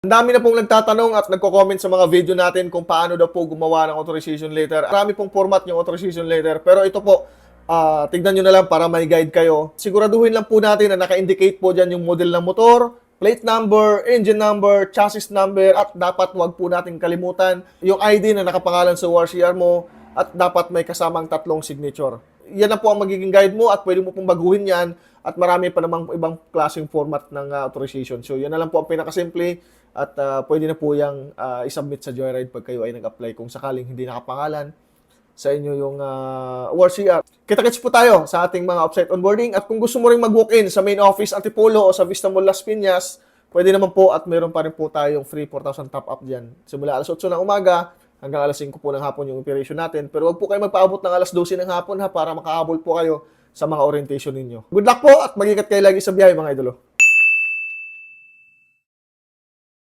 Ang dami na pong nagtatanong at nagko-comment sa mga video natin kung paano daw po gumawa ng authorization letter. Marami pong format yung authorization letter. Pero ito po, ah, tignan nyo na lang para may guide kayo. Siguraduhin lang po natin na naka-indicate po dyan yung model ng motor, plate number, engine number, chassis number, at dapat wag po natin kalimutan yung ID na nakapangalan sa ORCR mo at dapat may kasamang tatlong signature. Yan na po ang magiging guide mo at pwede mo pong baguhin yan at marami pa namang ibang klaseng format ng ah, authorization. So yan na lang po ang pinakasimple at ah, pwede na po yung ah, isubmit sa Joyride pag kayo ay nag-apply kung sakaling hindi nakapangalan sa inyo yung uh, ORCR. Kita-kits po tayo sa ating mga offsite onboarding at kung gusto mo ring mag-walk-in sa main office Antipolo o sa Vista Mall Las Piñas, pwede naman po at meron pa rin po tayong free 4,000 top-up dyan. Simula alas 8 ng umaga hanggang alas 5 po ng hapon yung operation natin. Pero wag po kayo magpaabot ng alas 12 ng hapon ha para makahabol po kayo sa mga orientation ninyo. Good luck po at mag-ikat kayo lagi sa biyahe mga idolo.